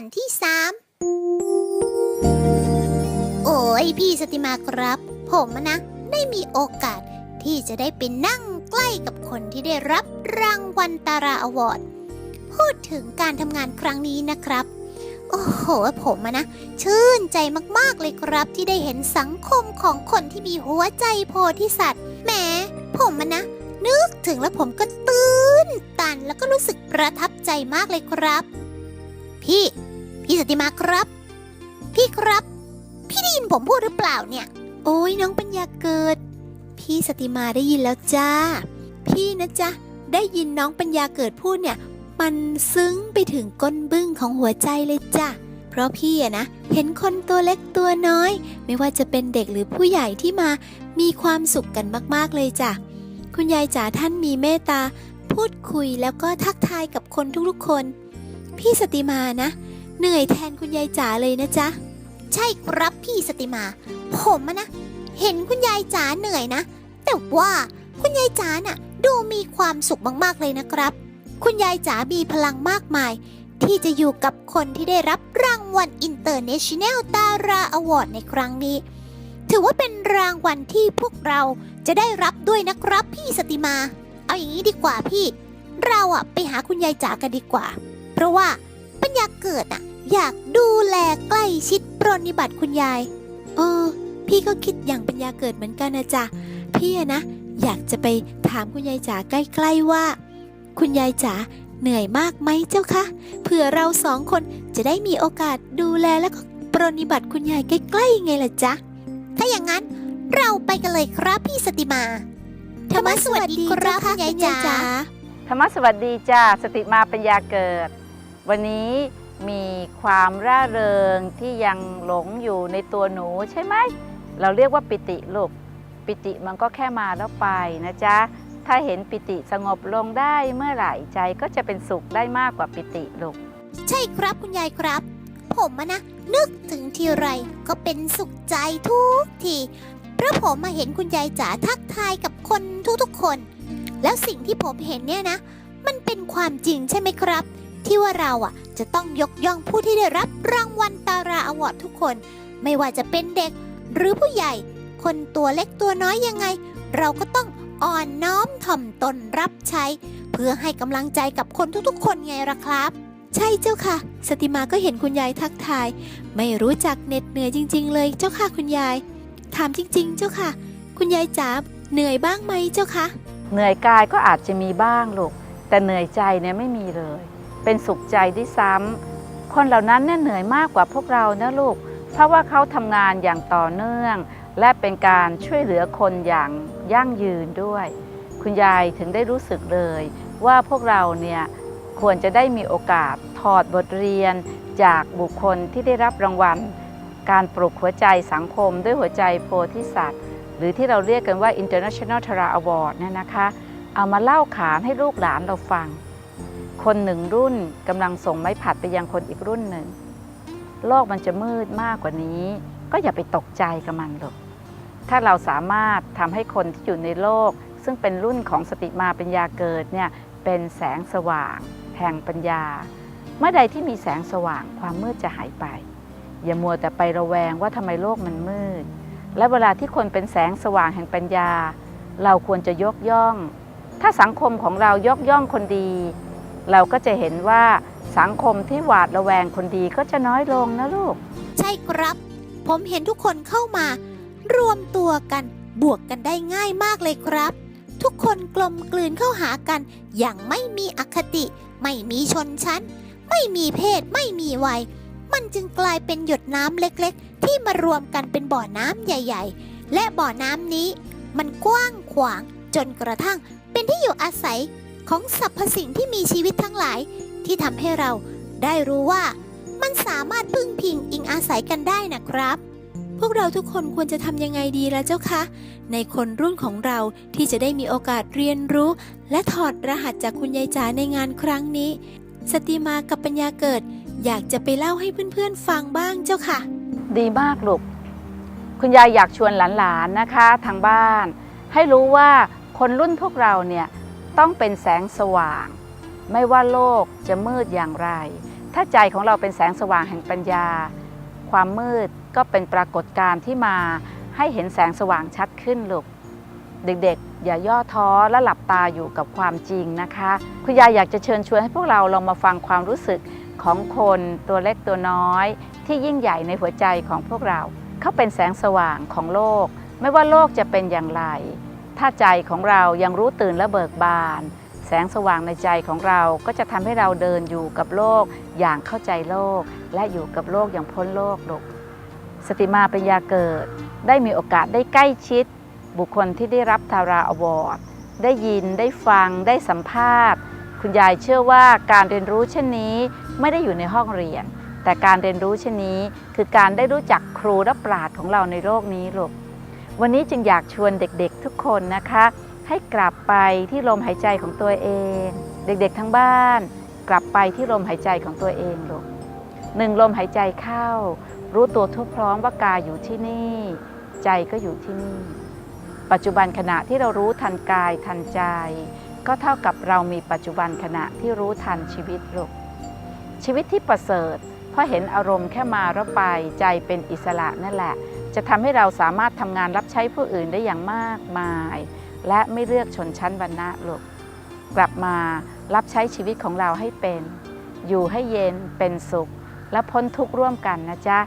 International Dara Award ตอนที่3โอ้ยพี่สติมาครับ ผมนะ ได้มีโอกาสที่จะได้ไปนั่งใกล้กับคนที่ได้รับรางวัลตาราอวอร์ดพูดถึงการทำงานครั้งนี้นะครับ โอ้โห ผมนะ ชื่นใจมากๆเลยครับ ที่ได้เห็นสังคมของคนที่มีหัวใจโพธิสัตว์แหมผมนะ นึกถึงแล้วผมก็ตื่นตันแล้วก็รู้สึกประทับใจมากเลยครับ พี่ พี่สติมาครับ พี่ครับ พี่ได้ยินผมพูดหรือเปล่าเนี่ย โอ้ยน้องปัญญาเกิด พี่สติมาได้ยินแล้วจ้า พี่นะจ๊ะ ได้ยินน้องปัญญาเกิดพูดเนี่ย มันซึ้งไปถึงก้นบึ้งของหัวใจเลยจ้ะเพราะพี่อะนะ เห็นคนตัวเล็กตัวน้อย ไม่ว่าจะเป็นเด็กหรือผู้ใหญ่ที่มา มีความสุขกันมากๆเลยจ้ะคุณยายจ๋าท่านมีเมตตาพูดคุยแล้วก็ทักทายกับคนทุกๆคน พี่สติมานะ เหนื่อยแทนคุณยายจ๋าเลยนะจ๊ะ ใช่ครับพี่สติมา ผมอะนะ เห็นคุณยายจ๋าเหนื่อยนะ แต่ว่าคุณยายจ๋าน่ะ ดูมีความสุขมากๆเลยนะครับ คุณยายจ๋ามีพลังมากมาย ที่จะอยู่กับคนที่ได้รับรางวัล International Dara Award ในครั้งนี้ ถือว่าเป็นรางวัลที่พวกเราจะได้รับด้วยนะครับพี่สติมา เอาอย่างนี้ดีกว่าพี่ เราอะไปหาคุณยายจ๋ากันดีกว่า เพราะว่าปัญญาเกิดอะ อยากดูแลใกล้ชิดปรนนิบัติคุณยาย เออ พี่ก็คิดอย่างปัญญาเกิดเหมือนกันนะจ๊ะ พี่นะ อยากจะไปถามคุณยายจ๋าใกล้ๆว่า คุณยายจ๋าเหนื่อยมากไหมเจ้าคะเผื่อเราสองคนจะได้มีโอกาสดูแลแล้วก็ปรนนิบัติคุณยายใกล้ๆไงล่ะจ๊ะ ถ้าอย่างนั้นเราไปกันเลยครับพี่สติมาธรรมะสวัสดีครับคุณยายจ๋าธรรมะสวัสดีจ้าสติมาปัญญาเกิด วันนี้ มีความร่าเริงที่ยังหลงอยู่ในตัวหนูใช่ไหม เราเรียกว่าปิติลูก ปิติมันก็แค่มาแล้วไปนะจ๊ะ ถ้าเห็นปิติสงบลงได้เมื่อไหร่ใจก็จะเป็นสุขได้มากกว่าปิติลูก ใช่ครับคุณยายครับ ผมอะนะ นึกถึงทีไรก็เป็นสุขใจทุกทีเพราะผมมาเห็นคุณยายจ๋าทักทายกับคนทุกๆคน แล้วสิ่งที่ผมเห็นเนี่ยนะ มันเป็นความจริงใช่ไหมครับ ที่ว่าเราอะจะต้องยกย่องผู้ที่ได้รับรางวัลตาราอวอร์ดทุกคน ไม่ว่าจะเป็นเด็กหรือผู้ใหญ่ คนตัวเล็กตัวน้อยยังไง เราก็ต้องอ่อนน้อมถ่อมตนรับใช้ เพื่อให้กำลังใจกับคนทุกๆ คนไงล่ะครับ ใช่เจ้าค่ะ สติมาก็เห็นคุณยายทักทาย ไม่รู้จักเหน็ดเหนื่อยจริง ๆ เลยเจ้าค่ะคุณยาย ถามจริง ๆ เจ้าค่ะ คุณยายจ๋าเหนื่อยบ้างไหมเจ้าคะเหนื่อยกายก็อาจจะมีบ้างลูกแต่เหนื่อยใจเนี่ยไม่มีเลย เป็นสุขใจด้วยซ้ำคนเหล่านั้นเนี่ยเหนื่อยมากกว่าพวกเรานะลูก เพราะว่าเขาทำงานอย่างต่อเนื่อง และเป็นการช่วยเหลือคนอย่างยั่งยืนด้วย คุณยายถึงได้รู้สึกเลย ว่าพวกเราเนี่ยควรจะได้มีโอกาสถอดบทเรียน จากบุคคลที่ได้รับรางวัล การปลุกหัวใจสังคมด้วยหัวใจโพธิสัตว์ หรือที่เราเรียกกันว่า International Tara Award เนี่ยนะคะ เอามาเล่าขานให้ลูกหลานเราฟัง คนหนึ่งรุ่นกำลังส่งไม้ผัดไปยังคนอีกรุ่นหนึ่ง โลกมันจะมืดมากกว่านี้ ก็อย่าไปตกใจกับมันหรอก ถ้าเราสามารถทำให้คนที่อยู่ในโลก ซึ่งเป็นรุ่นของสติมาปัญญาเกิดเนี่ยเป็นแสงสว่าง แห่งปัญญา เมื่อใดที่มีแสงสว่างความมืดจะหายไป อย่ามัวแต่ไประแวงว่าทำไมโลกมันมืด และเวลาที่คนเป็นแสงสว่างแห่งปัญญา เราควรจะยกย่อง ถ้าสังคมของเรายกย่องคนดี เราก็จะเห็นว่าสังคมที่หวาดระแวงคนดีก็จะน้อยลงนะลูก ใช่ครับ ผมเห็นทุกคนเข้ามา รวมตัวกันบวกกันได้ง่ายมากเลยครับ ทุกคนกลมกลืนเข้าหากัน อย่างไม่มีอคติ ไม่มีชนชั้น ไม่มีเพศไม่มีวัย มันจึงกลายเป็นหยดน้ำเล็กๆ ที่มารวมกันเป็นบ่อน้ำใหญ่ ๆ และบ่อน้ำนี้ มันกว้างขวางจนกระทั่งเป็นที่อยู่อาศัย ของสรรพสิ่งที่มีชีวิตทั้งหลาย ที่ทำให้เราได้รู้ว่า มันสามารถพึ่งพิงอิงอาศัยกันได้นะครับ พวกเราทุกคนควรจะทำยังไงดีล่ะเจ้าคะ ในคนรุ่นของเราที่จะได้มีโอกาสเรียนรู้ และถอดรหัสจากคุณยายจ๋าในงานครั้งนี้ สติมากับปัญญาเกิด อยากจะไปเล่าให้เพื่อนๆฟังบ้างเจ้าค่ะ ดีมากลูก คุณยายอยากชวนหลานๆนะคะ ทางบ้าน ให้รู้ว่าคนรุ่นพวกเราเนี่ย ต้องเป็นแสงสว่าง ไม่ว่าโลกจะมืดอย่างไร ถ้าใจของเราเป็นแสงสว่างแห่งปัญญา ความมืดก็เป็นปรากฏการณ์ที่มาให้เห็นแสงสว่างชัดขึ้นลูกเด็กๆ อย่าย่อท้อและหลับตาอยู่กับความจริงนะคะคุณยายอยากจะเชิญชวนให้พวกเราลองมาฟังความรู้สึกของคนตัวเล็กตัวน้อย ที่ยิ่งใหญ่ในหัวใจของพวกเรา เขาเป็นแสงสว่างของโลก ไม่ว่าโลกจะเป็นอย่างไร ถ้าใจของเรายังรู้ตื่นและเบิกบาน แสงสว่างในใจของเราก็จะทำให้เราเดินอยู่กับโลกอย่างเข้าใจโลก และอยู่กับโลกอย่างพ้นโลกลูกสติมาเป็นยาเกิด ได้มีโอกาสได้ใกล้ชิด บุคคลที่ได้รับทาราอวอร์ดได้ยินได้ฟังได้สัมภาษณ์ คุณยายเชื่อว่าการเรียนรู้เช่นนี้ไม่ได้อยู่ในห้องเรียน แต่การเรียนรู้เช่นนี้ คือการได้รู้จักครูและปราชญ์ของเราในโลกนี้ลูก วันนี้จึงอยากชวนเด็กๆทุกคนนะคะ ให้กลับไปที่ลมหายใจของตัวเอง เด็กๆทั้งบ้าน กลับไปที่ลมหายใจของตัวเองลูกหนึ่งลมหายใจเข้า รู้ตัวทั่วพร้อมว่ากายอยู่ที่นี่ ใจก็อยู่ที่นี่ ปัจจุบันขณะที่เรารู้ทันกายทันใจ ก็เท่ากับเรามีปัจจุบันขณะที่รู้ทันชีวิตลูกชีวิตที่ประเสริฐเพราะเห็นอารมณ์แค่มาแล้วไปใจเป็นอิสระนั่นแหละ จะทำให้เราสามารถทำงานรับใช้ผู้อื่นได้อย่างมากมาย และไม่เลือกชนชั้นวรรณะลูกกลับมารับใช้ชีวิตของเราให้เป็น อยู่ให้เย็นเป็นสุข และพ้นทุกข์ร่วมกันนะจ๊ะ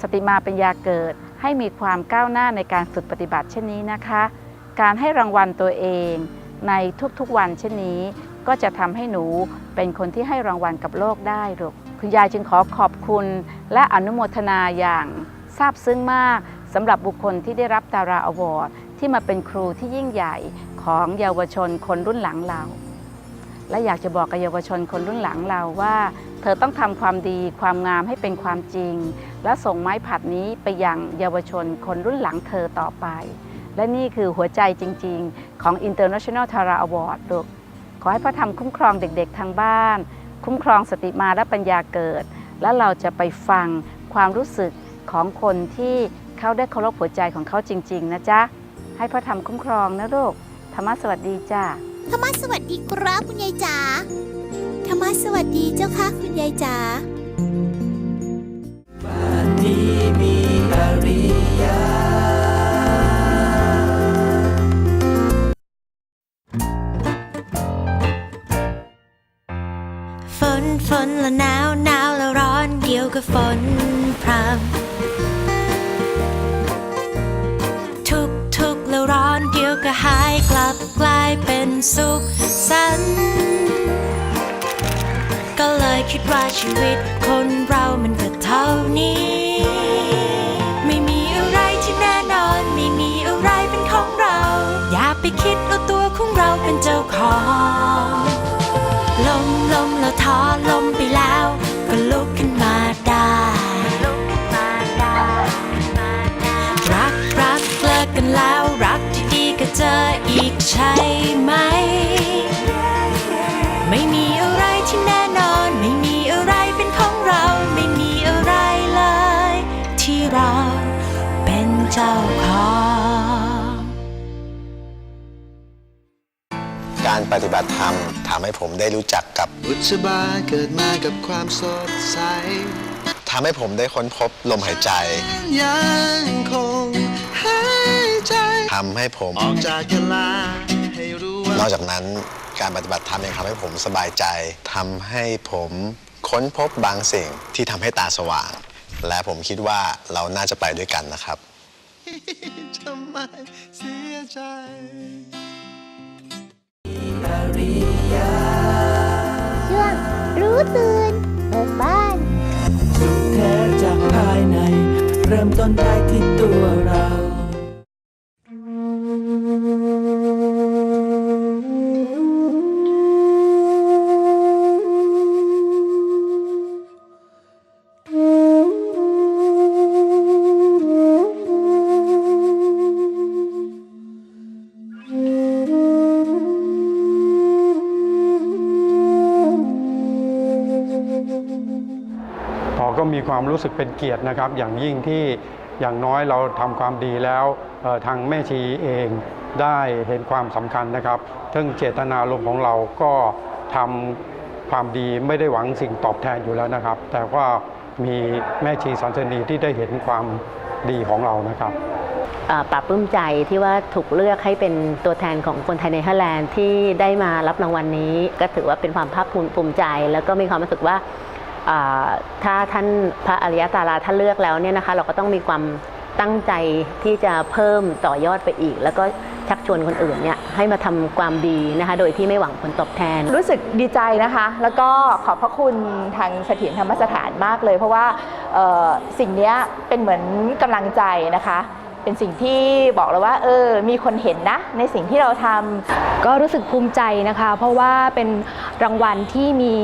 สติมาเป็นยาเกิดให้มีความก้าวหน้าในการฝึกปฏิบัติเช่นนี้นะคะ การให้รางวัลตัวเองในทุกๆวันเช่นนี้ ก็จะทำให้หนูเป็นคนที่ให้รางวัลกับโลกได้ลูกคุณยายจึงขอขอบคุณและอนุโมทนาอย่าง ซาบซึ้งมากสำหรับบุคคลที่ได้รับดาราอวอร์ดที่มาเป็นครูที่ยิ่งใหญ่ของเยาวชนคนรุ่นหลังเรา และอยากจะบอกกับเยาวชนคนรุ่นหลังเราว่า เธอต้องทำความดีความงามให้เป็นความจริง และส่งไม้ผัดนี้ไปยังเยาวชนคนรุ่นหลังเธอต่อไป และนี่คือหัวใจจริง ๆ ของ International Tara Award ลูกขอให้พระธรรมคุ้มครองเด็กๆทางบ้าน คุ้มครองสติมาและปัญญาเกิด และเราจะไปฟังความรู้สึก ของคนที่เขาได้เคารพหัวใจของเขาจริง ๆ นะจ๊ะ ให้พระธรรมคุ้มครองนะลูกธรรมะสวัสดีจ้าธรรมะสวัสดีครับคุณยายจ๋าธรรมะสวัสดีเจ้าค่ะคุณยายจ๋าที่มีอริยาฝนฝนและหนาวหนาวและร้อนเกี่ยวกับฝนพรำ ร้อนเกี่ยวก็หายกลับกลายเป็นสุขสันต์ก็เลยคิดว่าชีวิตคนเรามันก็เท่านี้ เจออีกใช่ไหม ไม่มีอะไรที่แน่นอน ไม่มีอะไรเป็นของเรา ไม่มีอะไรเลย ที่เราเป็นเจ้าของ การปฏิบัติธรรมทำให้ผมได้รู้จักกับบุษบาเกิดมากับความสดใสทำให้ผมได้ค้นพบลมหายใจ ยังคงหายใจ ทำให้ผมออกจากกะลาให้รู้ว่านอกจากนั้นการปฏิบัติธรรมยังทำให้ผมสบายใจทำให้ผมค้นพบบางสิ่งที่ทำให้ตาสว่าง และผมคิดว่าเราน่าจะไปด้วยกันนะครับทำไมเสียใจช่วงรู้ตื่นเบิกบ้านสุขแท้จากภายใน เริ่มต้นได้ที่ตัวเรา ความรู้สึกเป็นเกียรตินะครับ อย่างยิ่งที่อย่างน้อยเราทำความดีแล้วทางแม่ชีเองได้เห็นความสำคัญนะครับซึ่งเจตนารมของเราก็ทำความดีไม่ได้หวังสิ่งตอบแทนอยู่แล้วนะครับ แต่ว่ามีแม่ชีสันสนีที่ได้เห็นความดีของเรานะครับปรับปลื้มใจที่ว่าถูกเลือกให้เป็นตัวแทนของคนไทยในฮอลแลนด์ที่ได้มารับรางวัลนี้ ก็ถือว่าเป็นความภาคภูมิใจ แล้วก็มีความรู้สึกว่า ถ้าท่านพระอริยตาลาท่านเลือกแล้วเนี่ยนะคะ เราก็ต้องมีความตั้งใจที่จะเพิ่มต่อยอดไปอีก แล้วก็ชักชวนคนอื่นเนี่ยให้มาทำความดีนะคะ โดยที่ไม่หวังผลตอบแทน รู้สึกดีใจนะคะ แล้วก็ขอบพระคุณทางเสถียรธรรมสถานมากเลย เพราะว่าสิ่งนี้เป็นเหมือนกำลังใจนะคะ เป็นสิ่งที่บอกเราว่า เออ มีคนเห็นนะ ในสิ่งที่เราทำก็รู้สึกภูมิใจนะคะ เพราะว่าเป็นรางวัลที่มี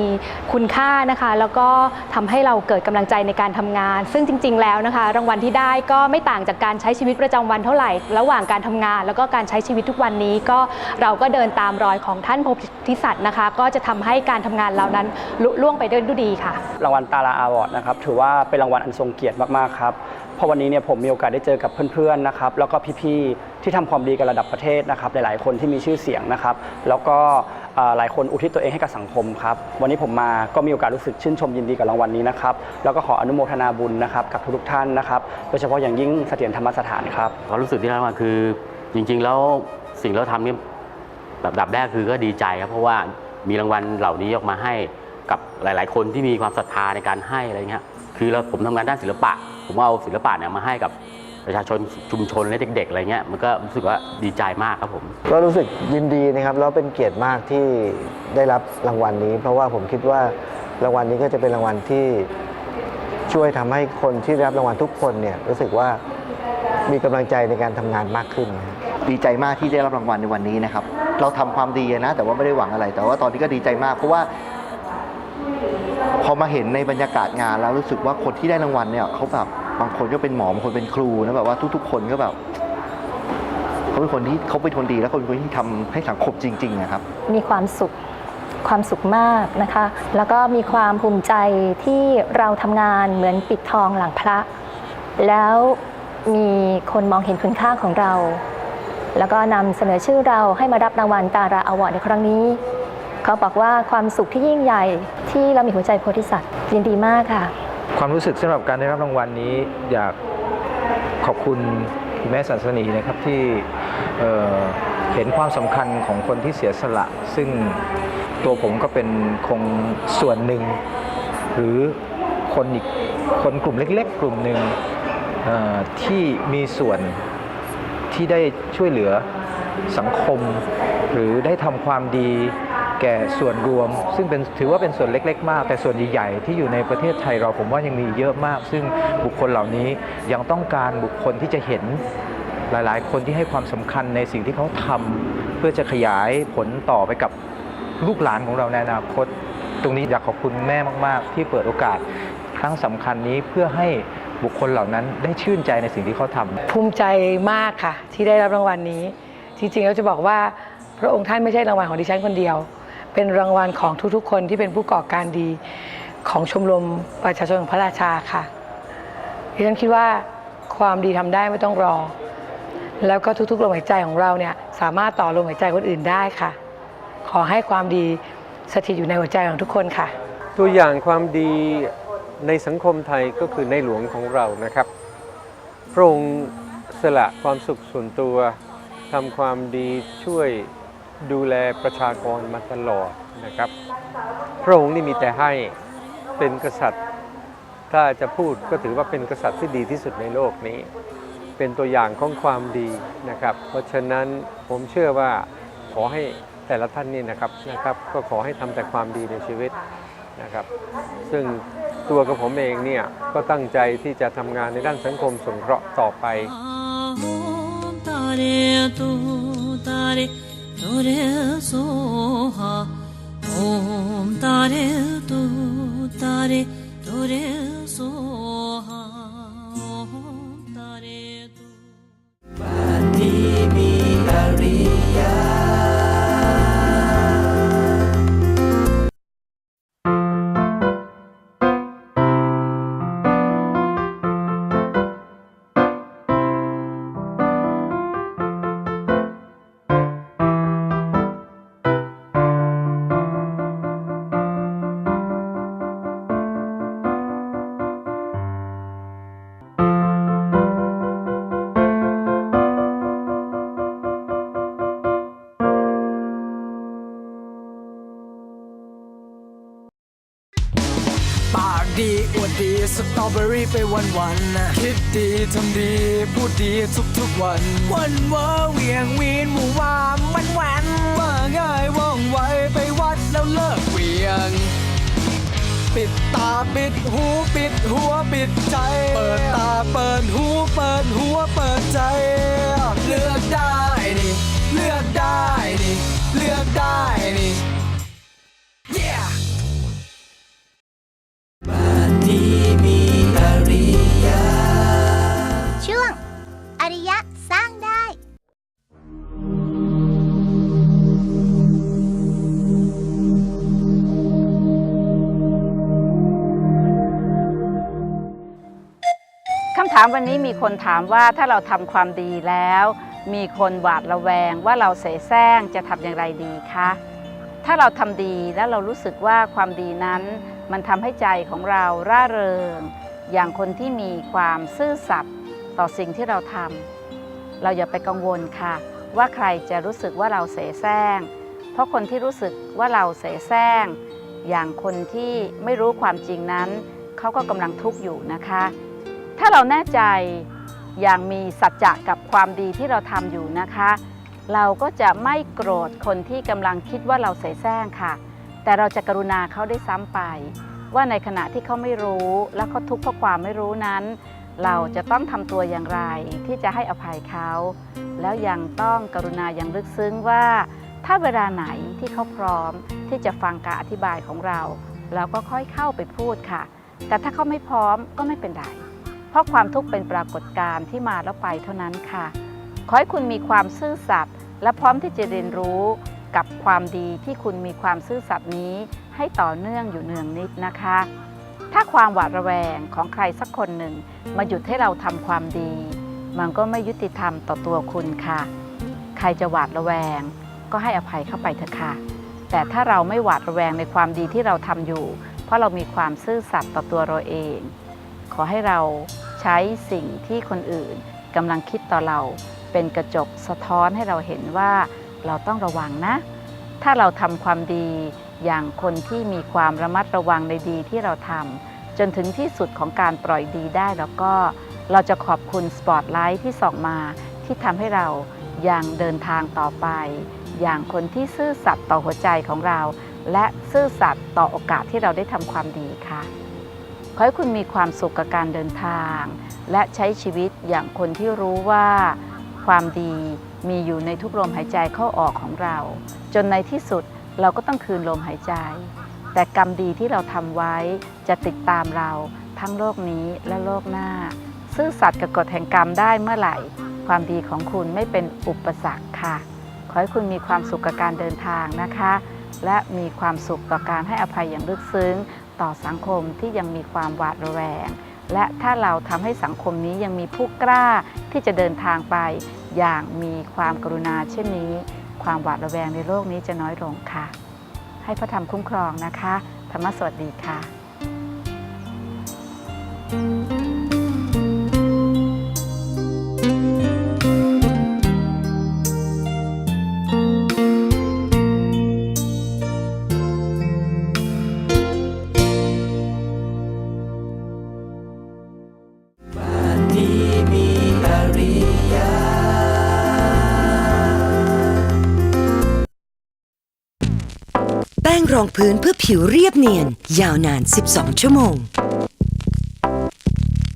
คุณค่านะคะ แล้วก็ทำให้เราเกิดกำลังใจในการทำงาน ซึ่งจริง ๆ แล้วนะคะ รางวัลที่ได้ก็ไม่ต่างจากการใช้ชีวิตประจำวันเท่าไหร่ ระหว่างการทำงาน แล้วก็การใช้ชีวิตทุกวันนี้ก็เราก็เดินตามรอยของท่านโพธิสัตว์นะคะ ก็จะทำให้การทำงานเรานั้นลุล่วงไปด้วยดีค่ะ รางวัลตาราอาวอร์ดนะครับถือว่าเป็นรางวัลอันทรงเกียรติมากๆครับ เพราะวันนี้เนี่ยผมมีโอกาสได้เจอกับเพื่อนๆนะครับแล้วก็พี่ๆที่ทำความดีกันระดับประเทศนะครับหลายๆคนที่มีชื่อเสียงนะครับ แล้วก็หลายคนอุทิศตัวเองให้กับสังคมครับวันนี้ผมมาก็มีโอกาสรู้สึกชื่นชมยินดีกับรางวัลนี้นะครับแล้วก็ขออนุโมทนาบุญนะครับกับทุกๆท่านนะครับโดยเฉพาะอย่างยิ่งเสถียรธรรมสถานครับความรู้สึกที่ได้มาคือจริง ๆ แล้วสิ่งที่เราทำนี่แบบดับแรกคือก็ดีใจครับเพราะว่ามีรางวัลเหล่านี้ออกมาให้กับหลาย ๆ คนที่มีความศรัทธาในการให้อะไรเงี้ยคือเราผมทำงานด้านศิลปะผมเอาศิลปะเนี่ยมาให้กับประชาชนชุมชนและเด็กๆอะไรเงี้ยมันก็รู้สึกว่าดีใจมากครับผม ก็รู้สึกยินดีนะครับแล้วเป็นเกียรติมากที่ได้รับรางวัลนี้ เพราะว่าผมคิดว่ารางวัลนี้ก็จะเป็นรางวัลที่ช่วยทำให้คนที่ได้รับรางวัลทุกคนเนี่ยรู้สึกว่ามีกำลังใจในการทำงานมากขึ้นนะครับดีใจมากที่ได้รับรางวัลในวันนี้นะครับ เราทำความดีนะแต่ว่าไม่ได้หวังอะไร แต่ว่าตอนนี้ก็ดีใจมากเพราะว่า พอมาเห็นในบรรยากาศงานแล้วรู้สึกว่าคนที่ได้รางวัลเนี่ยเขาแบบบางคนก็เป็นหมอบางคนเป็นครูนะแบบว่าทุก ๆ คนก็แบบเขาเป็นคนที่เขาเป็นคนดีและคนเป็นคนที่ทำให้สังคมจริงๆนะครับ มีความสุขความสุขมากนะคะ แล้วก็มีความภูมิใจที่เราทำงานเหมือนปิดทองหลังพระ แล้วมีคนมองเห็นคุณค่าของเรา แล้วก็นำเสนอชื่อเราให้มารับรางวัลตาราอวอร์ดในครั้งนี้ เขาบอกว่าความสุขที่ยิ่งใหญ่ ที่เรามีหัวใจโพธิสัตว์ยินดีมากค่ะ ความรู้สึกสำหรับการได้รับรางวัลนี้อยากขอบคุณคุณแม่สันสนีนะครับที่เเห็นความสำคัญของคนที่เสียสละ ซึ่งตัวผมก็เป็นคงส่วนหนึ่ง หรือคนอีกคนกลุ่มเล็ก ๆ กลุ่มหนึ่งที่มีส่วนที่ได้ช่วยเหลือสังคม หรือได้ทำความดี แก่ส่วนรวม ซึ่งเป็นถือว่าเป็นส่วนเล็ก ๆ มาก แต่ส่วนใหญ่ๆที่อยู่ในประเทศไทยเราผมว่ายังมีเยอะมาก ซึ่งบุคคลเหล่านี้ยังต้องการบุคคลที่จะเห็นหลายๆ คนที่ให้ความสำคัญในสิ่งที่เขาทำเพื่อจะขยายผลต่อไปกับลูกหลานของเราในอนาคต ตรงนี้อยากขอบคุณแม่มาก ๆ ที่เปิดโอกาสครั้งสำคัญนี้เพื่อให้บุคคลเหล่านั้นได้ชื่นใจในสิ่งที่เขาทำภูมิใจมากค่ะ ที่ได้รับรางวัลนี้ จริงๆแล้วจะบอกว่าพระองค์ท่านไม่ใช่รางวัลของดิฉันคนเดียว เป็นรางวัลของทุกๆ คนที่เป็นผู้ก่อการดีของชมรมประชาชนของพระราชาค่ะดิฉันคิดว่าความดีทำได้ไม่ต้องรอ แล้วก็ทุกๆลมหายใจของเราเนี่ยสามารถต่อลมหายใจคนอื่นได้ค่ะ ขอให้ความดีสถิตอยู่ในหัวใจของทุกคนค่ะ ตัวอย่างความดีในสังคมไทยก็คือในหลวงของเรานะครับ พระองค์สละความสุขส่วนตัวทำความดีช่วย ดูแลประชากรมาตลอดนะครับ พระองค์นี่มีแต่ให้เป็นกษัตริย์ ถ้าจะพูดก็ถือว่าเป็นกษัตริย์ที่ดีที่สุดในโลกนี้ เป็นตัวอย่างของความดีนะครับ เพราะฉะนั้นผมเชื่อว่าขอให้แต่ละท่านนี่นะครับนะครับ ก็ขอให้ทำแต่ความดีในชีวิตนะครับ ซึ่งตัวกับผมเองเนี่ยก็ตั้งใจที่จะทำงานในด้านสังคมสงเคราะห์ต่อไป Tore soha Om tare tu tare soha Om tare tu เบอรี่ไปวันวันๆนะคิดดีทำดีพูดดีทุกทุกๆวัน วันเวอร์เวียงวีนหมู่วามวันวันๆว่าง่ายว่องไวไปวัดแล้วเลิกเวียง ปิดตาปิดหูปิดหัวปิดใจ เปิดตาเปิดหูเปิดหัวเปิดใจ เลือกได้นี่ามวันนี้มีคนถามว่าถ้าเราทำความดีแล้ว มีคนหวาดระแวงว่าเราเสแสร้งจะทำอย่างไรดีคะถ้าเราทำดีแล้วเรารู้สึกว่าความดีนั้น มันทำให้ใจของเราร่าเริง อย่างคนที่มีความซื่อสัตย์ต่อสิ่งที่เราทำเราอย่าไปกังวลค่ะ ว่าใครจะรู้สึกว่าเราเสแสร้ง เพราะคนที่รู้สึกว่าเราเสแสร้ง อย่างคนที่ไม่รู้ความจริงนั้น เขาก็กำลังทุกข์อยู่นะคะ ถ้าเราแน่ใจอย่างมีสัจจะกับความดีที่เราทำอยู่นะคะ เราก็จะไม่โกรธคนที่กำลังคิดว่าเราเสแสร้งค่ะ แต่เราจะกรุณาเขาได้ซ้ำไป ว่าในขณะที่เขาไม่รู้ และเขาทุกข์เพราะความไม่รู้นั้น เราจะต้องทำตัวอย่างไรที่จะให้อภัยเขา แล้วยังต้องกรุณาอย่างลึกซึ้งว่า ถ้าเวลาไหนที่เขาพร้อมที่จะฟังการอธิบายของเรา เราก็ค่อยเข้าไปพูดค่ะ แต่ถ้าเขาไม่พร้อมก็ไม่เป็นไร เพราะความทุกข์เป็นปรากฏการณ์ที่มาแล้วไปเท่านั้นค่ะ ขอให้คุณมีความซื่อสัตย์และพร้อมที่จะเรียนรู้กับความดีที่คุณมีความซื่อสัตย์นี้ ให้ต่อเนื่องอยู่เนืองนิดนะคะ ถ้าความหวาดระแวงของใครสักคนหนึ่ง มาหยุดให้เราทำความดี มันก็ไม่ยุติธรรมต่อตัวคุณค่ะ ใครจะหวาดระแวง ก็ให้อภัยเข้าไปเถอะค่ะ แต่ถ้าเราไม่หวาดระแวงในความดีที่เราทำอยู่ เพราะเรามีความซื่อสัตย์ต่อตัวเราเอง ขอให้เราใช้สิ่งที่คนอื่นกำลังคิดต่อเรา เป็นกระจกสะท้อนให้เราเห็นว่าเราต้องระวังนะ ถ้าเราทำความดีอย่างคนที่มีความระมัดระวังในดีที่เราทำจนถึงที่สุดของการปล่อยดีได้แล้วก็เราจะขอบคุณสปอตไลท์ที่ส่องมาที่ทำให้เรายังเดินทางต่อไป อย่างคนที่ซื่อสัตย์ต่อหัวใจของเรา และซื่อสัตย์ต่อโอกาสที่เราได้ทำความดีค่ะ ขอให้คุณมีความสุขกับการเดินทาง และใช้ชีวิตอย่างคนที่รู้ว่า ความดีมีอยู่ในทุกลมหายใจเข้าออกของเรา จนในที่สุดเราก็ต้องคืนลมหายใจ แต่กรรมดีที่เราทำไว้จะติดตามเราทั้งโลกนี้และโลกหน้า ซื่อสัตย์กับกฎแห่งกรรมได้เมื่อไหร่ ความดีของคุณไม่เป็นอุปสรรคค่ะ ขอให้คุณมีความสุขกับการเดินทางนะคะ และมีความสุขต่อการให้อภัยอย่างลึกซึ้ง ต่อสังคมที่ยังมีความหวาดระแวง และถ้าเราทำให้สังคมนี้ยังมีผู้กล้าที่จะเดินทางไป อย่างมีความกรุณาเช่นนี้ ความหวาดระแวงในโลกนี้จะน้อยลงค่ะ ให้พระธรรมคุ้มครองนะคะ ธรรมสวัสดีค่ะแป้ องพื้นเพื่อผิวเรียบเนียน ยาวนาน 12 ชั่วโมง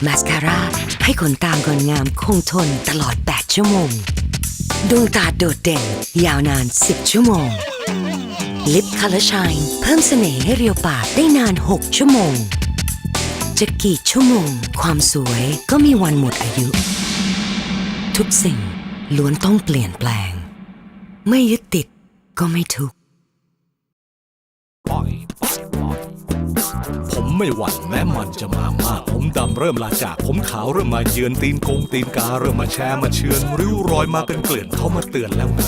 มาสคาร่าให้ขนตางอนงามคงทนตลอด 8 ชั่วโมง ดวงตาโดดเด่น ยาวนาน 10 ชั่วโมง ลิปคัลเลอร์ชายเพิ่มเสน่ห์ให้เรียวปากได้นาน 6 ชั่วโมง จะกี่ชั่วโมง ความสวยก็มีวันหมดอายุ ทุกสิ่งล้วนต้องเปลี่ยนแปลง ไม่ยึดติดก็ไม่ทุกข์ ผมไม่หวั่นแม้มันจะมามาก ผมดำเริ่มลาจาก ผมขาวเริ่มมาเยือนตีนกงตีนกาเริ่มมาแชร์มาเชือนริ้วรอยมาเป็นเกลื่อนเขามาเตือนแล้วไง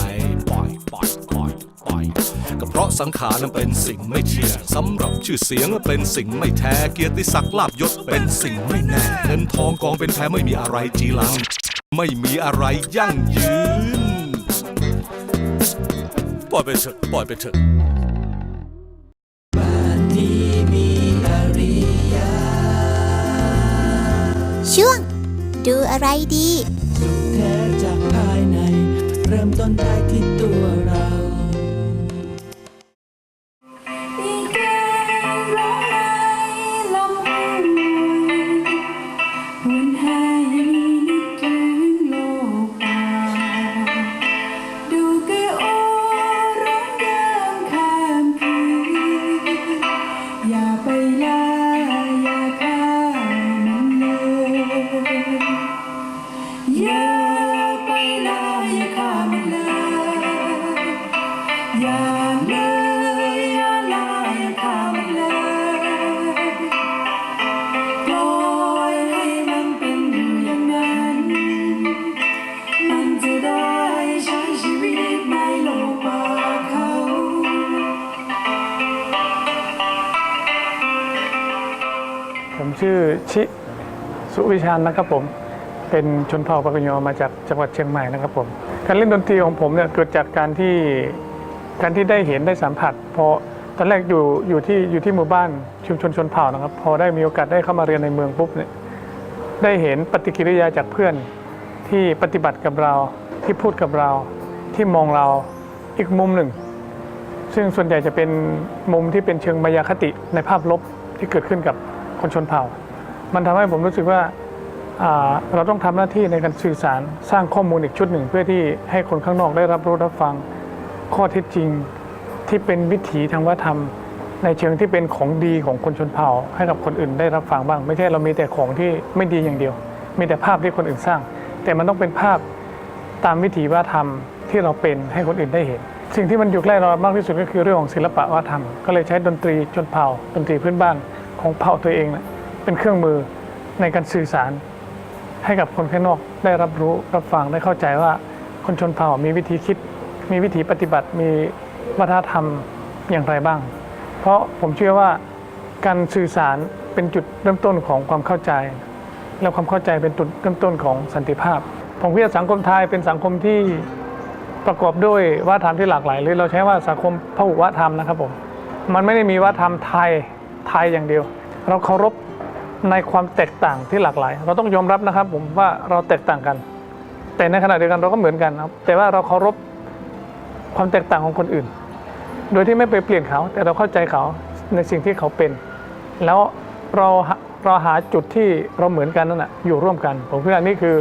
ปล่อยปล่อยปล่อยปล่อยก็เพราะสังขารนั้นเป็นสิ่งไม่เชื่อสำหรับชื่อเสียงเป็นสิ่งไม่แท้เกียรติศักดิ์ลาบยศเป็นสิ่งไม่แน่เงินทองกองเป็นแท้ไม่มีอะไรจีรัง ไม่มีอะไรยั่งยืนปล่อยไปเถอะปล่อยไปเถอะ ดูอะไรดี สุขแท้จากภายใน เริ่มต้นได้ที่ตัวเรา ชื่อชิสุวิชานนะครับผม เป็นชนเผ่าปากยอมาจากจังหวัดเชียงใหม่นะครับผม การเล่นดนตรีของผมเนี่ยเกิดจากการที่การที่ได้เห็นได้สัมผัสพอตอนแรกอยู่อยู่ที่อยู่ที่หมู่บ้านชุมชนชนเผ่านะครับ พอได้มีโอกาสได้เข้ามาเรียนในเมืองปุ๊บเนี่ยได้เห็นปฏิกิริยาจากเพื่อนที่ปฏิบัติกับเราที่พูดกับเรา ที่มองเราอีกมุมหนึ่ง ซึ่งส่วนใหญ่จะเป็นมุมที่เป็นเชิงมายาคติในภาพลบที่เกิดขึ้นกับ คนชนเผ่า มันทำให้ผมรู้สึกว่าเราต้องทำหน้าที่ในการสื่อสารสร้างข้อมูลอีกชุดหนึ่ง เพื่อที่ให้คนข้างนอกได้รับรู้รับฟังข้อเท็จจริงที่เป็นวิถีทางวัฒนธรรม ในเชิงที่เป็นของดีของคนชนเผ่า ให้กับคนอื่นได้รับฟังบ้าง ไม่ใช่เรามีแต่ของที่ไม่ดีอย่างเดียว มีแต่ภาพที่คนอื่นสร้าง แต่มันต้องเป็นภาพตามวิถีวัฒนธรรมที่เราเป็นให้คนอื่นได้เห็น สิ่งที่มันอยู่ใกล้เรามากที่สุดก็คือเรื่องของศิลปะวัฒนธรรมก็เลยใช้ดนตรีชนเผ่าดนตรีพื้นบ้าน ของเผ่าตัวเองนะเป็นเครื่องมือในการสื่อสาร ให้กับคนข้างนอกได้รับรู้รับฟังได้เข้าใจว่าคนชนเผ่ามีวิธีคิด มีวิธีปฏิบัติมีวัฒนธรรมอย่างไรบ้าง เพราะผมเชื่อว่าการสื่อสารเป็นจุดเริ่มต้นของความเข้าใจ และความเข้าใจเป็นจุดเริ่มต้นของสันติภาพ ผมคิดว่าสังคมไทยเป็นสังคมที่ประกอบด้วยวัฒนธรรมที่หลากหลายหรือเราใช้ว่าสังคมพหุวัฒนธรรมนะครับผมมันไม่ได้มีวัฒนธรรมไทย ไทยอย่างเดียว เราเคารพในความแตกต่างที่หลากหลาย เราต้องยอมรับนะครับผมว่าเราแตกต่างกัน แต่ในขณะเดียวกันเราก็เหมือนกันครับ แต่ว่าเราเคารพความแตกต่างของคนอื่น โดยที่ไม่ไปเปลี่ยนเขา แต่เราเข้าใจเขาในสิ่งที่เขาเป็น แล้วเราเราหาจุดที่เราเหมือนกันนั่นแหะอยู่ร่วมกัน ผมคิดว่านี่คือ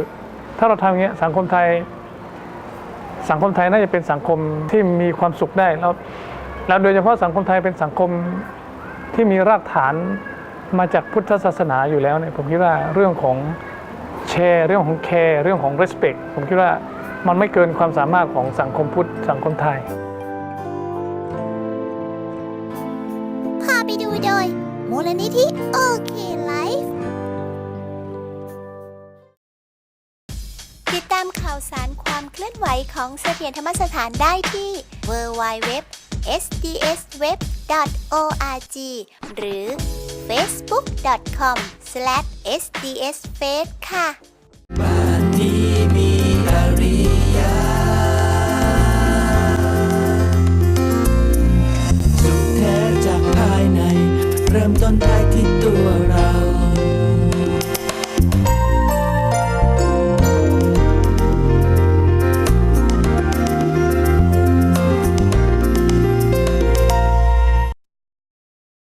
ถ้าเราทำอย่างเงี้ยสังคมไทย สังคมไทยน่าจะเป็นสังคมที่มีความสุขได้แล้วแล้วโดยเฉพาะสังคมไทยเป็นสังคม ที่มีรากฐานมาจากพุทธศาสนาอยู่แล้วเนี่ยผมคิดว่าเรื่องของแชร์เรื่องของแคร์เรื่องของ respect ผมคิดว่ามันไม่เกินความสามารถของสังคมพุทธสังคมไทยพาไปดูโดยมูลนิธิโอเคไลฟ์ติดตามข่าวสารความเคลื่อนไหวของเสถียรธรรมสถานได้ที่ www sdsweb.org หรือ facebook.com/sdsfaith ค่ะ บ้านที่มีอริยาสุขแท้จากภายใน เริ่มต้นได้ที่ตัว